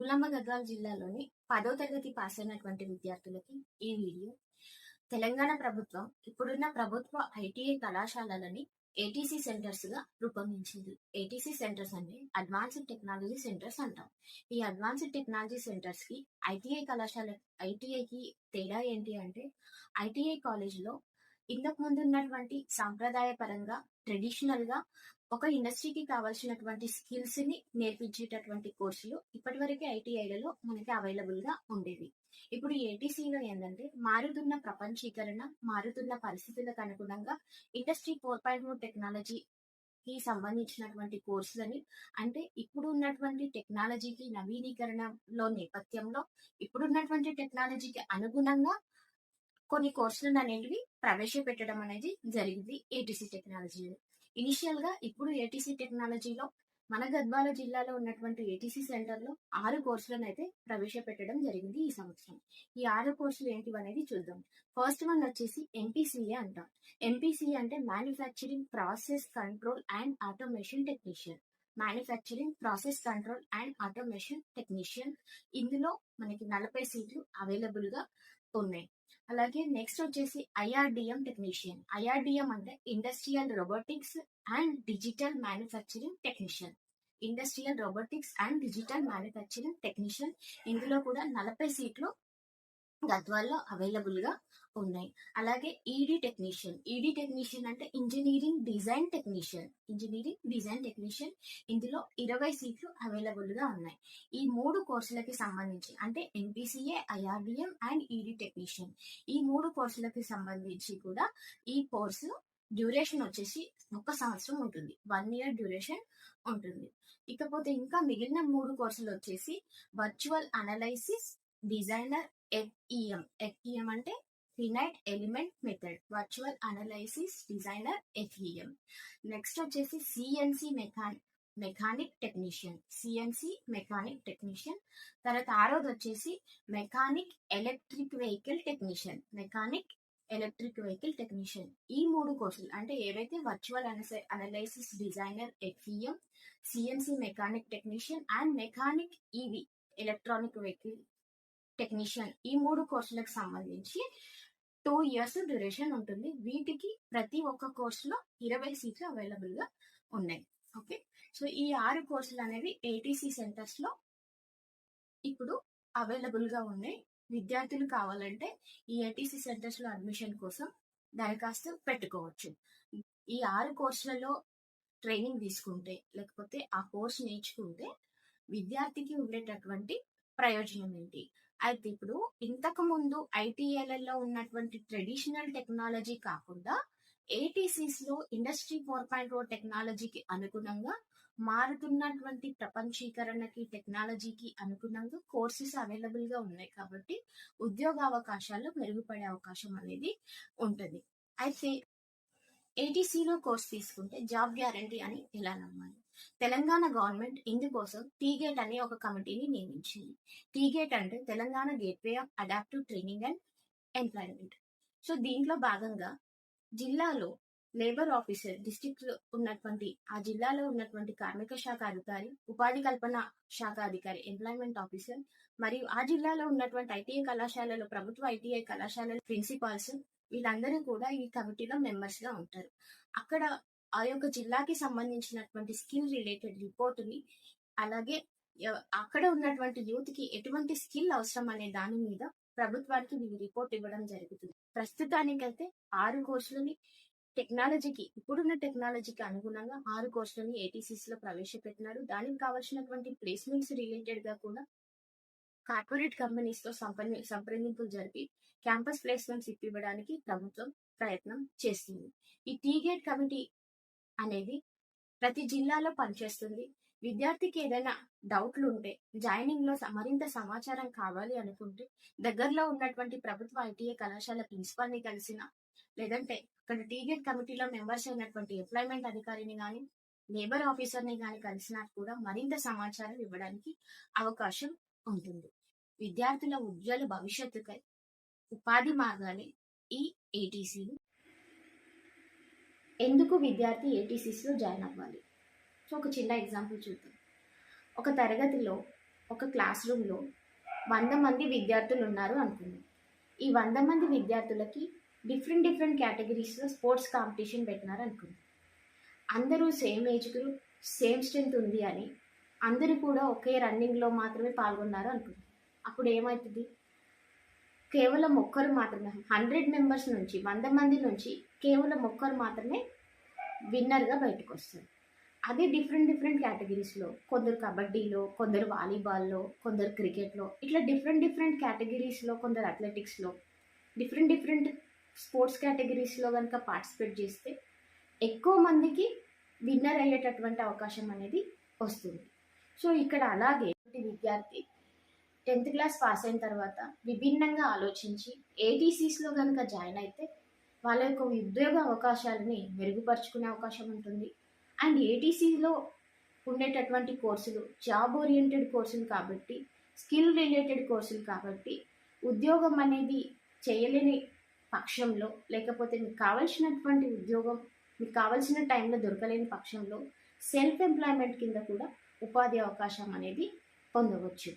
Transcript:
పుల్లమ్మ గద్వాల జిల్లాలోని పదో తరగతి పాస్ అయినటువంటి విద్యార్థులకి ఈ వీడియో. తెలంగాణ ప్రభుత్వం ఇప్పుడున్న ప్రభుత్వ ఐటీఐ కళాశాలలని ఏటీసీ సెంటర్స్గా రూపొందించింది. ఏటీసీ సెంటర్స్ అంటే అడ్వాన్స్డ్ టెక్నాలజీ సెంటర్స్ అంటాం. ఈ అడ్వాన్స్డ్ టెక్నాలజీ సెంటర్స్కి ఐటీఐ కళాశాల ఐటీఐకి తేడా ఏంటి అంటే ఐటీఐ కాలేజ్లో ఇంతకు ముందు ఉన్నటువంటి సాంప్రదాయ పరంగా ట్రెడిషనల్గా ఒక ఇండస్ట్రీకి కావాల్సినటువంటి స్కిల్స్ని నేర్పించేటటువంటి కోర్సులు ఇప్పటి వరకే ఐటీఐలలో మనకి అవైలబుల్గా ఉండేవి. ఇప్పుడు ఏటీసీలో ఏంటంటే మారుతున్న ప్రపంచీకరణ మారుతున్న పరిస్థితులకు అనుగుణంగా industry four point four technology కి సంబంధించినటువంటి కోర్సులని అంటే ఇప్పుడు ఉన్నటువంటి టెక్నాలజీకి నవీనీకరణలో నేపథ్యంలో ఇప్పుడున్నటువంటి టెక్నాలజీకి అనుగుణంగా కొన్ని కోర్సులను అనేవి ప్రవేశపెట్టడం అనేది జరిగింది ఏటీసీ టెక్నాలజీ ఇనిషియల్గా ఇప్పుడు ఏటీసీ టెక్నాలజీలో మన గద్వాల జిల్లాలో ఉన్నటువంటి ఏటీసీ సెంటర్లో ఆరు కోర్సులను అయితే ప్రవేశపెట్టడం జరిగింది ఈ సంవత్సరం. ఈ ఆరు కోర్సులు ఏంటివి అనేది చూద్దాం. ఫస్ట్ వన్ వచ్చేసి ఎంపీసీఏ అంటాం. ఎంపీసీఏ అంటే manufacturing process control and automation technician manufacturing process control and automation technician ఇందులో మనకి నలభై సీట్లు అవైలబుల్గా ఉన్నాయి. అలాగే నెక్స్ట్ వచ్చేసి ఐఆర్డిఎం టెక్నీషియన్ ఐఆర్డిఎం అంటే industrial robotics and digital manufacturing technician industrial robotics and digital manufacturing technician ఇందులో కూడా నలభై సీట్లు గద్వాల్లో అవైలబుల్గా ఉన్నాయి. అలాగే ఈడీ టెక్నీషియన్ ఈడీ టెక్నీషియన్ అంటే engineering design technician engineering design technician ఇందులో ఇరవై సీట్లు అవైలబుల్గా ఉన్నాయి. ఈ మూడు కోర్సులకి సంబంధించి అంటే MPCA IRDM and ED technician ఈ మూడు కోర్సులకి సంబంధించి కూడా ఈ కోర్సు డ్యూరేషన్ వచ్చేసి ఒక సంవత్సరం ఉంటుంది. వన్ ఇయర్ డ్యూరేషన్ ఉంటుంది. ఇకపోతే ఇంకా మిగిలిన మూడు కోర్సులు వచ్చేసి virtual analysis designer FEM FEM అంటే finite element method virtual analysis designer FEM. Next వచ్చేసి CNC mechanic mechanic technician. CNC mechanic technician. తర్వాత ఆరోది వచ్చేసి mechanic electric vehicle technician. Mechanic electric vehicle technician. ఈ మూడు కోర్సులు అంటే ఏవైతే virtual analysis designer FEM CNC mechanic technician and mechanic EV electronic vehicle technician ఈ మూడు కోర్సులకు సంబంధించి టూ ఇయర్స్ డ్యూరేషన్ ఉంటుంది. వీటికి ప్రతి ఒక్క కోర్సులో ఇరవై సీట్లు అవైలబుల్గా ఉన్నాయి. ఓకే సో ఈ ఆరు కోర్సులు అనేవి ఏటీసీ సెంటర్స్లో ఇప్పుడు అవైలబుల్గా ఉన్నాయి. విద్యార్థులు కావాలంటే ఈ ఏటీసీ సెంటర్స్లో అడ్మిషన్ కోసం దరఖాస్తు పెట్టుకోవచ్చు. ఈ ఆరు కోర్సులలో ట్రైనింగ్ తీసుకుంటే లేకపోతే ఆ కోర్స్ నేర్చుకుంటే విద్యార్థికి ఉండేటటువంటి ప్రయోజనం ఏంటి? అయితే ఇప్పుడు ఇంతకు ముందు ఐటీఏలలో ఉన్నటువంటి ట్రెడిషనల్ టెక్నాలజీ కాకుండా ఏటీసీస్లో ఇండస్ట్రీ ఫోర్ పాయింట్ ఓ టెక్నాలజీకి అనుగుణంగా మారుతున్నటువంటి ప్రపంచీకరణకి టెక్నాలజీకి అనుగుణంగా కోర్సెస్ అవైలబుల్గా ఉన్నాయి కాబట్టి ఉద్యోగ అవకాశాలు మెరుగుపడే అవకాశం అనేది ఉంటుంది. అయితే ఏటీసీలో కోర్స్ తీసుకుంటే జాబ్ గ్యారంటీ అని ఎలా నమ్మాలి? తెలంగాణ గవర్నమెంట్ ఇందుకోసం టీగేట్ అనే ఒక కమిటీని నియమించింది. టీగేట్ అంటే Telangana gateway of adaptive training and employment so దీంట్లో భాగంగా జిల్లాలో లేబర్ ఆఫీసర్ డిస్టిక్లో ఉన్నటువంటి ఆ జిల్లాలో ఉన్నటువంటి కార్మిక శాఖ అధికారి ఉపాధి కల్పన శాఖ అధికారి ఎంప్లాయ్మెంట్ ఆఫీసర్ మరియు ఆ జిల్లాలో ఉన్నటువంటి ఐటీఐ కళాశాలలో ప్రభుత్వ ఐటీఐ కళాశాలల ప్రిన్సిపాల్స్ వీళ్ళందరూ కూడా ఈ కమిటీలో మెంబర్స్గా ఉంటారు. అక్కడ ఆ యొక్క జిల్లాకి సంబంధించినటువంటి స్కిల్ రిలేటెడ్ రిపోర్టుని అలాగే అక్కడ ఉన్నటువంటి యూత్కి ఎటువంటి స్కిల్ అవసరం అనే దాని మీద ప్రభుత్వానికి వీళ్ళు రిపోర్ట్ ఇవ్వడం జరుగుతుంది. ప్రస్తుతానికైతే ఆరు కోర్సులని టెక్నాలజీకి ఇప్పుడున్న టెక్నాలజీకి అనుగుణంగా ఆరు కోర్సులని ఏటీసీస్లో ప్రవేశపెట్టినారు. దానికి కావాల్సినటువంటి ప్లేస్మెంట్స్ రిలేటెడ్గా కూడా కార్పొరేట్ కంపెనీస్తో సంప్రదింపులు జరిపి క్యాంపస్ ప్లేస్మెంట్స్ ఇప్పివ్వడానికి ప్రభుత్వం ప్రయత్నం చేస్తుంది. ఈ టీగేట్ కమిటీ అనేది ప్రతి జిల్లాలో పనిచేస్తుంది. విద్యార్థికి ఏదైనా డౌట్లు ఉంటే జాయినింగ్లో మరింత సమాచారం కావాలి అనుకుంటే దగ్గరలో ఉన్నటువంటి ప్రభుత్వ ఐటీఐ కళాశాల ప్రిన్సిపాల్ని కలిసిన లేదంటే అక్కడ టీగెట్ కమిటీలో మెంబర్స్ అయినటువంటి ఎంప్లాయ్మెంట్ అధికారిని కానీ లేబర్ ఆఫీసర్ని కానీ కలిసినా కూడా మరింత సమాచారం ఇవ్వడానికి అవకాశం ఉంటుంది. విద్యార్థుల ఉజ్వల భవిష్యత్తుకై ఉపాధి మార్గాలే ఈ ఏటీసీలు ఎందుకు విద్యార్థి ఏటీసీస్లో జాయిన్ అవ్వాలి? సో ఒక చిన్న ఎగ్జాంపుల్ చూద్దాం. ఒక తరగతిలో ఒక క్లాస్ రూమ్లో వంద మంది విద్యార్థులు ఉన్నారు అనుకుందాం. ఈ వంద మంది విద్యార్థులకి డిఫరెంట్ డిఫరెంట్ కేటగిరీస్లో స్పోర్ట్స్ కాంపిటీషన్ పెట్టినారు అనుకుందాం. అందరూ same age group same strength ఉంది అని అందరూ కూడా ఒకే రన్నింగ్లో మాత్రమే పాల్గొన్నారు అనుకుందాం. అప్పుడు ఏమవుతుంది? కేవలం ఒక్కరు మాత్రమే హండ్రెడ్ మెంబర్స్ నుంచి వంద మంది నుంచి కేవలం ఒక్కరు మాత్రమే విన్నర్గా బయటకు వస్తారు అదే డిఫరెంట్ డిఫరెంట్ కేటగిరీస్లో కొందరు కబడ్డీలో కొందరు వాలీబాల్లో కొందరు క్రికెట్లో ఇట్లా డిఫరెంట్ డిఫరెంట్ కేటగిరీస్లో కొందరు అథ్లెటిక్స్లో డిఫరెంట్ డిఫరెంట్ స్పోర్ట్స్ కేటగిరీస్లో కనుక పార్టిసిపేట్ చేస్తే ఎక్కువ మందికి విన్నర్ అయ్యేటటువంటి అవకాశం అనేది వస్తుంది. సో ఇక్కడ అలాగే విద్యార్థి టెన్త్ క్లాస్ పాస్ అయిన తర్వాత విభిన్నంగా ఆలోచించి ఏటీసీస్లో కనుక జాయిన్ అయితే వాళ్ళ యొక్క ఉద్యోగ అవకాశాలని మెరుగుపరుచుకునే అవకాశం ఉంటుంది. అండ్ ఏటీసీలో ఉండేటటువంటి కోర్సులు జాబ్ ఓరియంటెడ్ కోర్సులు కాబట్టి స్కిల్ రిలేటెడ్ కోర్సులు కాబట్టి ఉద్యోగం అనేది చేయలేని పక్షంలో లేకపోతే మీకు కావలసినటువంటి ఉద్యోగం మీకు కావాల్సిన టైంలో దొరకలేని పక్షంలో సెల్ఫ్ ఎంప్లాయ్మెంట్ కింద కూడా ఉపాధి అవకాశం అనేది పొందవచ్చు.